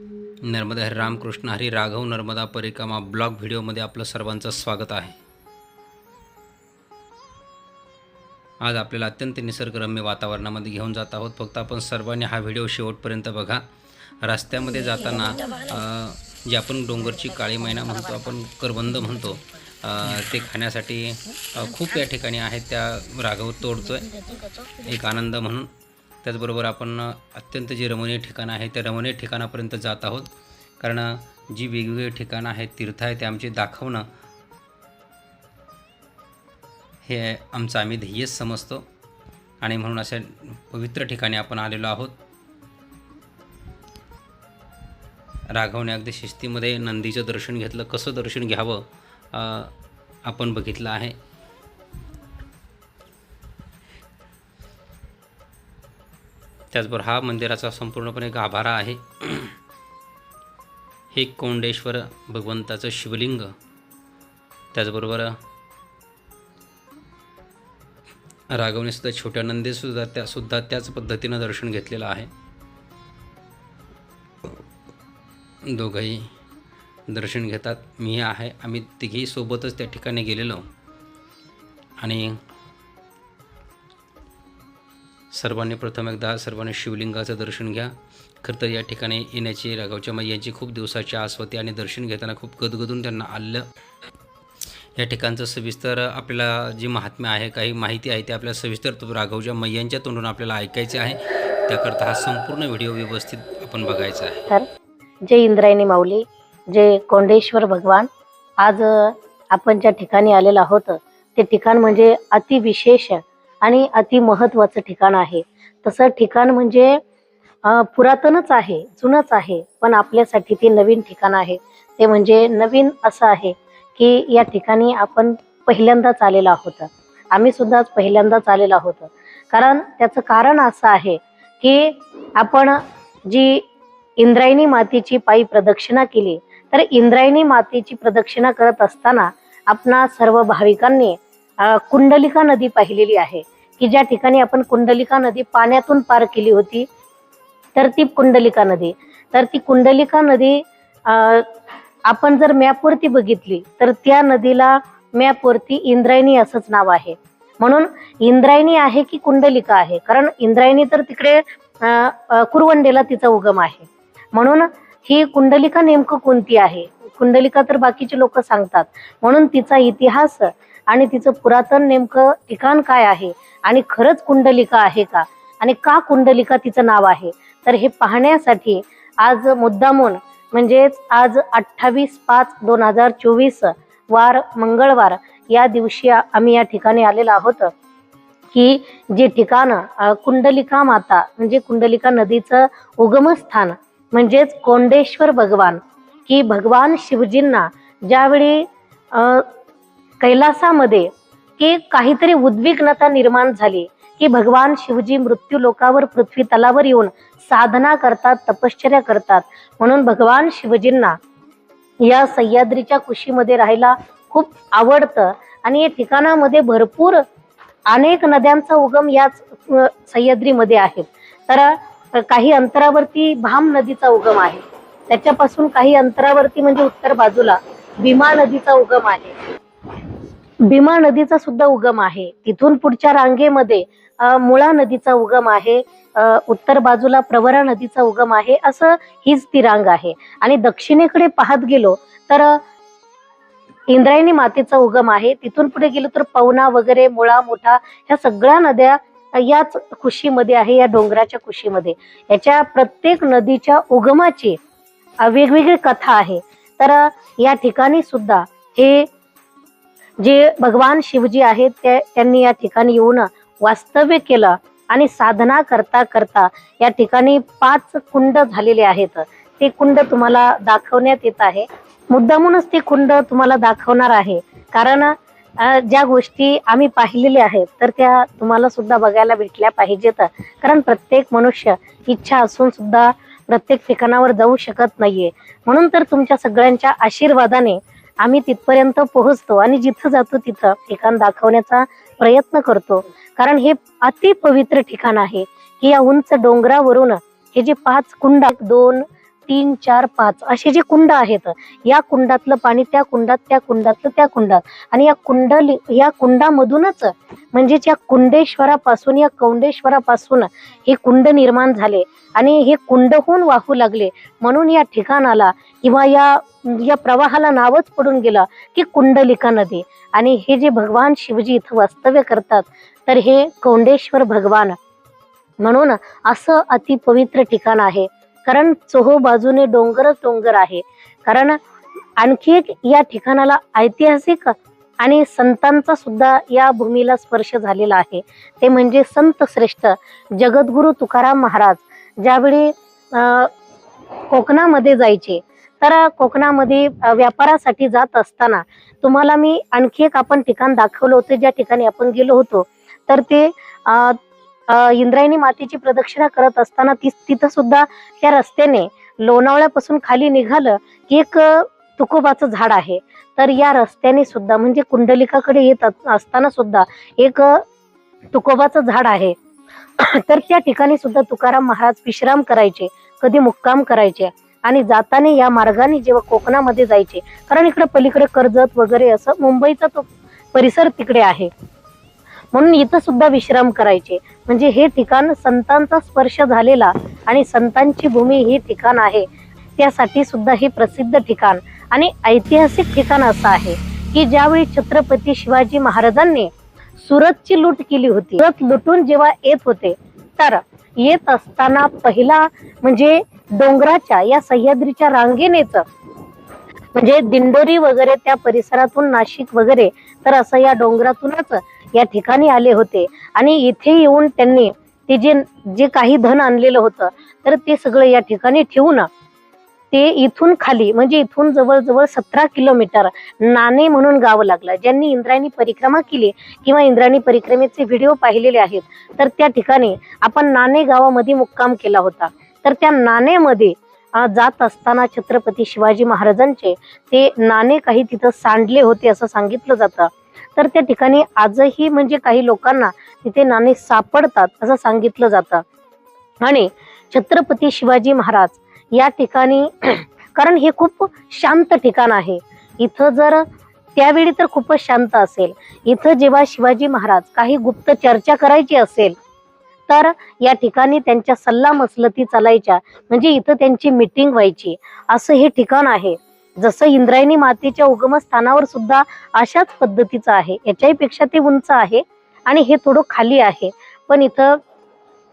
नर्मदा हरी रामकृष्ण हरी राघव नर्मदा परिक्रमा ब्लॉग व्हिडिओमध्ये आपलं सर्वांचं स्वागत आहे. आज आपल्याला अत्यंत निसर्गरम्य वातावरणामध्ये घेऊन जात आहोत. फक्त आपण सर्वांनी हा व्हिडिओ शेवटपर्यंत बघा. रस्त्यामध्ये जाताना जे आपण डोंगरची काळी मैना म्हणतो आपण करबंद म्हणतो ते खाण्यासाठी खूप या ठिकाणी आहेत. त्या राघव तोडतोय. एक आनंद म्हणून. त्याचबरोबर आपण अत्यंत जे रमणीय ठिकाणं आहे त्या रमणीय ठिकाणापर्यंत जात आहोत. कारण जी वेगवेगळी ठिकाणं आहेत तीर्थ आहे ते आमचे दाखवणं हे आमचं आम्ही ध्येयच समजतो. आणि म्हणून अशा पवित्र ठिकाणी आपण आलेलो आहोत. राघवने अगदी शिस्तीमध्ये नंदीचं दर्शन घेतलं. कसं दर्शन घ्यावं आपण बघितलं आहे. त्याचबरोबर हा मंदिराचा संपूर्णपणे गाभारा आहे. हे कोंडेश्वर भगवंताचं शिवलिंग. त्याचबरोबर राघवने सुद्धा छोट्या नंदीसुद्धा त्या सुद्धा त्याच पद्धतीनं दर्शन घेतलेलं आहे. दोघंही दर्शन घेतात. मी आहे आम्ही तिघेही सोबतच त्या ठिकाणी गेलेलो. आणि सर्वांनी प्रथम एकदा सर्वांनी शिवलिंगाचं दर्शन घ्या. खरं तर या ठिकाणी येण्याची राघवच्या मैयांची खूप दिवसाची आस होती आणि दर्शन घेताना खूप गदगदून त्यांना आलं. या ठिकाणचं सविस्तर आपल्याला जी महात्म्य आहे काही माहिती आहे ते आपल्याला सविस्तर तो राघवच्या मैयांच्या तोंडून आपल्याला ऐकायचे आहे. त्याकरता हा संपूर्ण व्हिडिओ व्यवस्थित आपण बघायचा आहे. तर जय इंद्रायणी माऊली जय कोंडेश्वर भगवान. आज आपण ज्या ठिकाणी आलेलो आहोत ते ठिकाण म्हणजे अतिविशेष आणि अति महत्वाचं ठिकाण आहे. तसं ठिकाण म्हणजे पुरातनच आहे जुनच आहे पण आपल्यासाठी ते नवीन ठिकाण आहे. ते म्हणजे नवीन असं आहे की या ठिकाणी आपण पहिल्यांदाच आलेलो आहोत. आम्ही सुद्धा पहिल्यांदाच आलेलो आहोत. कारण त्याचं कारण असं आहे की आपण जी इंद्रायणी मातेची पायी प्रदक्षिणा केली तर इंद्रायणी मातेची प्रदक्षिणा करत असताना आपणा सर्व भाविकांनी कुंडलिका नदी पाहिलेली आहे की ज्या ठिकाणी आपण कुंडलिका नदी पाण्यातून पार केली होती तर ती कुंडलिका नदी. तर ती कुंडलिका नदी आपण जर मॅपवरती बघितली तर त्या नदीला मॅपवरती इंद्रायणी असंच नाव आहे. म्हणून इंद्रायणी आहे की कुंडलिका आहे? कारण इंद्रायणी तर तिकडे कुरवंडेला तिचा उगम आहे. म्हणून ही कुंडलिका नेमकं कोणती आहे? कुंडलिका तर बाकीचे लोक सांगतात. म्हणून तिचा इतिहास आणि तिचं पुरातन नेमकं ठिकाण काय आहे? आणि खरंच कुंडलिका आहे का? आणि का कुंडलिका तिचं नाव आहे? तर हे पाहण्यासाठी आज मुद्दामून म्हणजेच आज अठ्ठावीस पाच दोन हजार चोवीस वार मंगळवार या दिवशी आम्ही या ठिकाणी आलेलो आहोत की जे ठिकाण कुंडलिका माता म्हणजे कुंडलिका नदीचं उगमस्थान म्हणजेच कोंडेश्वर भगवान की भगवान शिवजींना ज्यावेळी कैलासामध्ये की काहीतरी उद्विग्नता निर्माण झाली की भगवान शिवजी मृत्यू लोकावर पृथ्वी तलावर येऊन साधना करतात तपश्चर्या करतात. म्हणून भगवान शिवजींना या सह्याद्रीच्या कुशीमध्ये राहायला खूप आवडतं. आणि या ठिकाणामध्ये भरपूर अनेक नद्यांचा उगम याच सह्याद्रीमध्ये आहे. तर काही अंतरावरती भाम नदीचा उगम आहे. त्याच्यापासून काही अंतरावरती म्हणजे उत्तर बाजूला भीमा नदीचा उगम आहे. भीमा नदीचा सुद्धा उगम आहे. तिथून पुढच्या रांगेमध्ये मुळा नदीचा उगम आहे उत्तर बाजूला प्रवरा नदीचा उगम आहे असं हीच ती रांग आहे. आणि दक्षिणेकडे पाहत गेलो तर इंद्रायणी मातेचा उगम आहे. तिथून पुढे गेलो तर पवना वगैरे मुळा मोठा ह्या सगळ्या नद्या याच कुशीमध्ये आहे या डोंगराच्या कुशीमध्ये. याच्या प्रत्येक नदीच्या उगमाची वेगवेगळी कथा आहे. तर या ठिकाणी सुद्धा हे जे भगवान शिवजी आहेत ते त्यांनी या ठिकाणी येऊन वास्तव्य केलं आणि साधना करता करता या ठिकाणी पाच कुंड झालेले आहेत. ते कुंड तुम्हाला दाखवण्यात येत आहे. मुद्दामूनच ते कुंड तुम्हाला दाखवणार आहे. कारण ज्या गोष्टी आम्ही पाहिलेल्या आहेत तर त्या तुम्हाला सुद्धा बघायला भेटल्या पाहिजेत. कारण प्रत्येक मनुष्य इच्छा असून सुद्धा प्रत्येक ठिकाणावर जाऊ शकत नाहीये. म्हणून तर तुमच्या सगळ्यांच्या आशीर्वादाने आम्ही तिथपर्यंत पोहोचतो आणि जिथं जातो तिथं ठिकाण दाखवण्याचा प्रयत्न करतो. कारण हे अति पवित्र ठिकाण आहे. की या उंच डोंगरावरून हे जे पाच कुंड दोन तीन चार पाच असे जे कुंड आहेत या कुंडातलं पाणी त्या कुंडात त्या कुंडातलं त्या कुंडात. आणि या कुंड या कुंडामधूनच म्हणजेच या कुंडेश्वरापासून या कौंडेश्वरापासून हे कुंड निर्माण झाले. आणि हे कुंडहून वाहू लागले. म्हणून या ठिकाणाला किंवा या या प्रवाहाला नावच पडून गेलं की कुंडलिका नदी. आणि हे जे भगवान शिवजी इथं वास्तव्य करतात तर हे कौंडेश्वर भगवान. म्हणून असं अतिपवित्र ठिकाण आहे. कारण चोहो बाजूने डोंगरच डोंगर आहे. कारण आणखी एक या ठिकाणाला ऐतिहासिक आणि संतांचा सुद्धा या भूमीला स्पर्श झालेला आहे. ते म्हणजे संत श्रेष्ठ जगद्गुरु तुकाराम महाराज. ज्यावेळी कोकणामध्ये जायचे तर कोकणामध्ये व्यापारासाठी जात असताना तुम्हाला मी आणखी एक आपण ठिकाण दाखवलं होतं. ज्या ठिकाणी आपण गेलो होतो तर ते इंद्रायणी मातेची प्रदक्षिणा करत असताना ती तिथं सुद्धा त्या रस्त्याने लोणावळ्यापासून खाली निघालं की एक तुकोबाचं झाड आहे. तर या रस्त्याने सुद्धा म्हणजे कुंडलिकाकडे येत असताना सुद्धा एक तुकोबाचं झाड आहे. तर त्या ठिकाणी सुद्धा तुकाराम महाराज विश्राम करायचे कधी मुक्काम करायचे आणि जाताना या मार्गाने जेव्हा कोकणामध्ये जायचे कारण इकडे पलीकडे कर्जत वगैरे असं मुंबईचा तो परिसर तिकडे आहे. म्हणून इथं सुद्धा विश्राम करायचे. म्हणजे हे ठिकाण संतांचा स्पर्श झालेला आणि संतांची भूमी हे ठिकाण आहे. त्यासाठी सुद्धा हे प्रसिद्ध ठिकाण आणि ऐतिहासिक ठिकाण असं आहे. की ज्यावेळी छत्रपती शिवाजी महाराजांनी सुरतची लूट केली होती सुरत लुटून जेव्हा येत होते तर येत असताना पहिला म्हणजे डोंगराच्या या सह्याद्रीच्या रांगेनेच म्हणजे दिंडोरी वगैरे त्या परिसरातून नाशिक वगैरे तर असं या डोंगरातूनच या ठिकाणी आले होते. आणि इथे येऊन त्यांनी ते जे जे काही धन आणलेलं होतं तर ते सगळं या ठिकाणी ठेवून ते इथून खाली म्हणजे इथून जवळजवळ सतरा किलोमीटर नाणे म्हणून गाव लागलं. ज्यांनी इंद्रायणी परिक्रमा केली किंवा इंद्रायणी परिक्रमेचे व्हिडिओ पाहिलेले आहेत तर त्या ठिकाणी आपण नाणे गावामध्ये मुक्काम केला होता. तर त्या नाणेमध्ये जात असताना छत्रपती शिवाजी महाराजांचे ते नाणे काही तिथं सांडले होते असं सांगितलं जातं. तर त्या ठिकाणी आजही म्हणजे काही लोकांना तिथे नाणे सापडतात असं सांगितलं जातं. आणि छत्रपती शिवाजी महाराज या ठिकाणी कारण हे खूप शांत ठिकाण आहे. इथं जर त्यावेळी तर खूपच शांत असेल. इथं जेव्हा शिवाजी महाराज काही गुप्त चर्चा करायची असेल तर या ठिकाणी त्यांच्या सल्ला मसलती चालायच्या. म्हणजे इथं त्यांची मिटिंग व्हायची. असं हे ठिकाण आहे. जसं इंद्रायणी मातेच्या उगमस्थानावर सुद्धा अशाच पद्धतीचं आहे. याच्याही पेक्षा ते उंच आहे आणि हे थोडं खाली आहे. पण इथं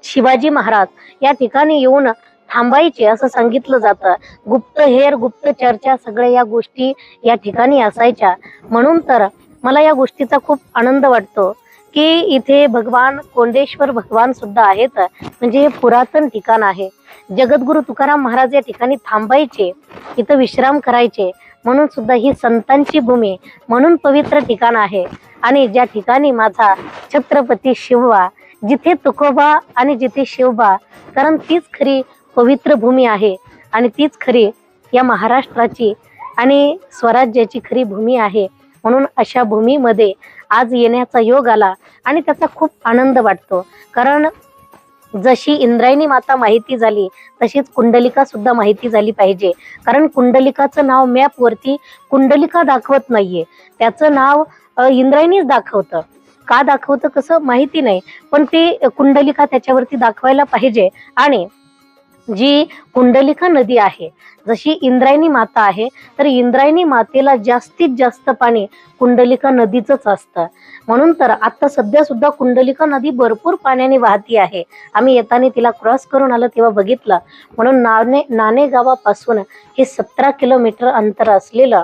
शिवाजी महाराज या ठिकाणी येऊन थांबायचे असं सांगितलं जातं. गुप्तहेर गुप्त चर्चा सगळ्या या गोष्टी या ठिकाणी असायच्या. म्हणून तर मला या गोष्टीचा खूप आनंद वाटतो. की इथे भगवान कोंडेश्वर भगवान सुद्धा आहेत. म्हणजे हे पुरातन ठिकाण आहे. जगद्गुरु तुकाराम महाराज या ठिकाणी थांबायचे इथं विश्राम करायचे. म्हणून सुद्धा ही संतांची भूमी म्हणून पवित्र ठिकाण आहे. आणि ज्या ठिकाणी माझा छत्रपती शिवबा जिथे तुकोबा आणि जिथे शिवबा कारण तीच खरी पवित्र भूमी आहे. आणि तीच खरी या महाराष्ट्राची आणि स्वराज्याची खरी भूमी आहे. म्हणून अशा भूमीमध्ये आज येण्याचा योग आला आणि त्याचा खूप आनंद वाटतो. कारण जशी इंद्रायणी माता माहिती झाली तशीच कुंडलिका सुद्धा माहिती झाली पाहिजे. कारण कुंडलिकाचं नाव मॅपवरती कुंडलिका दाखवत नाहीये. त्याचं नाव इंद्रायणीच दाखवतं. का दाखवतं कसं माहिती नाही पण ते कुंडलिका त्याच्यावरती दाखवायला पाहिजे. आणि जी कुंडलिका नदी आहे. जशी इंद्रायणी माता आहे तर इंद्रायणी मातेला जास्तीत जास्त पाणी कुंडलिका नदीचंच असतं. म्हणून तर आता सध्या सुद्धा कुंडलिका नदी भरपूर पाण्याने वाहती आहे. आम्ही येताना तिला क्रॉस करून आलो तेव्हा बघितलं. म्हणून नाणे नाणे गावापासून हे सतरा किलोमीटर अंतर असलेलं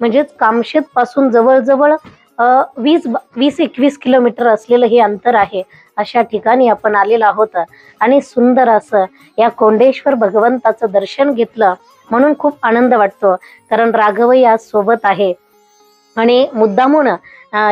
म्हणजेच कामशेत पासून जवळजवळ वीस वीस एकवीस किलोमीटर असलेलं हे अंतर आहे. अशा ठिकाणी आपण आलेलो आहोत. आणि सुंदर असं या कोंडेश्वर भगवंताचं दर्शन घेतलं म्हणून खूप आनंद वाटतो. कारण राघवही आज सोबत आहे. आणि मुद्दामून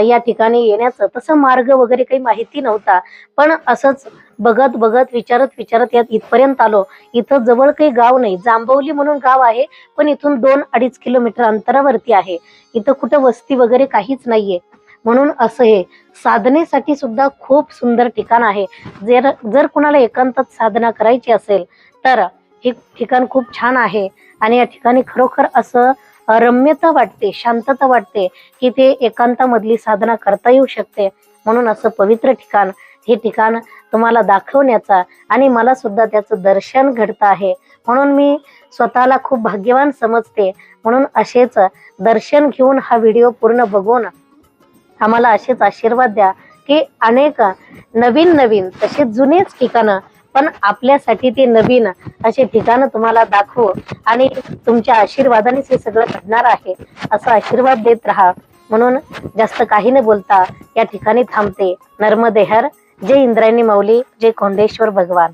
या ठिकाणी येण्याचं तसं मार्ग वगैरे काही माहिती नव्हता. पण असंच बघत बघत विचारत विचारत यात इथपर्यंत आलो. इथं जवळ काही गाव नाही. जांभवली म्हणून गाव आहे पण इथून दोन अडीच किलोमीटर अंतरावरती आहे. इथं कुठं वस्ती वगैरे काहीच नाहीये. म्हणून असं हे. साधनेसाठी सुद्धा खूप सुंदर ठिकाण आहे. जर जर कुणाला एकांतात साधना करायची असेल तर हे ठिकाण खूप छान आहे. आणि या ठिकाणी खरोखर असं रम्यता वाटते शांतता वाटते की ते एकांतामधली साधना करता येऊ शकते. म्हणून असं पवित्र ठिकाण हे ठिकाण तुम्हाला दाखवण्याचा आणि मला सुद्धा त्याचं दर्शन घडतं आहे. म्हणून मी स्वतःला खूप भाग्यवान समजते. म्हणून असेच दर्शन घेऊन हा व्हिडिओ पूर्ण बघून आम्हाला असेच आशीर्वाद द्या की अनेक नवीन नवीन तसे जुनेच ठिकाणं पण आपल्यासाठी ते नवीन असे ठिकाणं तुम्हाला दाखवू आणि तुमच्या आशीर्वादानेच हे सगळं घडणार आहे. असा आशीर्वाद देत राहा. म्हणून जास्त काही न बोलता या ठिकाणी थांबते नर्मदेहर जय इंद्रायणी माऊली जय कोंडेश्वर भगवान.